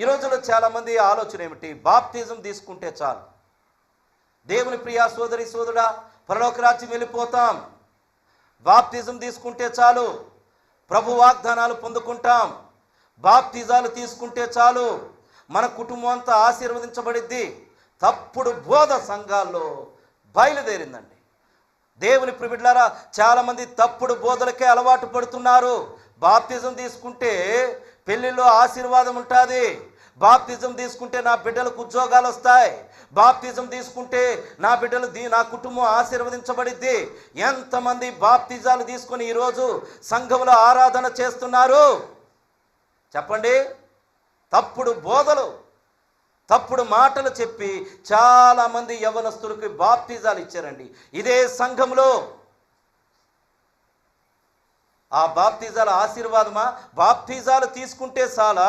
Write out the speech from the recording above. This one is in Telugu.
ఈ రోజుల్లో చాలామంది ఆలోచన ఏమిటి? బాప్తిజం తీసుకుంటే చాలు. దేవుని ప్రియా సోదరి సోదరుడా పరలోకరాజ్యం వెళ్ళిపోతాం. బాప్తిజం తీసుకుంటే చాలు. ప్రభు వాగ్దానాలు పొందుకుంటాం. బాప్తిజాలు తీసుకుంటే చాలు. మన కుటుంబం అంతా ఆశీర్వదించబడిద్ది. తప్పుడు బోధ సంఘాల్లో బయలుదేరిందండి. దేవుని ప్రిబిడ్లారా చాలామంది తప్పుడు బోధలకే అలవాటు పడుతున్నారు. బాప్తిజం తీసుకుంటే పెళ్ళిలో ఆశీర్వాదం ఉంటుంది. బాప్తిజం తీసుకుంటే నా బిడ్డలకు ఉద్యోగాలు వస్తాయి. బాప్తిజం తీసుకుంటే నా బిడ్డలు దీ నా కుటుంబం ఆశీర్వదించబడిద్ది. ఎంతమంది బాప్తిజాలు తీసుకొని ఈరోజు సంఘంలో ఆరాధన చేస్తున్నారు? చెప్పండి. తప్పుడు బోధలు తప్పుడు మాటలు చెప్పి చాలామంది యవనస్తులకి బాప్తిజాలు ఇచ్చారండి. ఇదే సంఘంలో ఆ బాప్తిజాల ఆశీర్వాదమా? బాప్తిజాలు తీసుకుంటే చాలా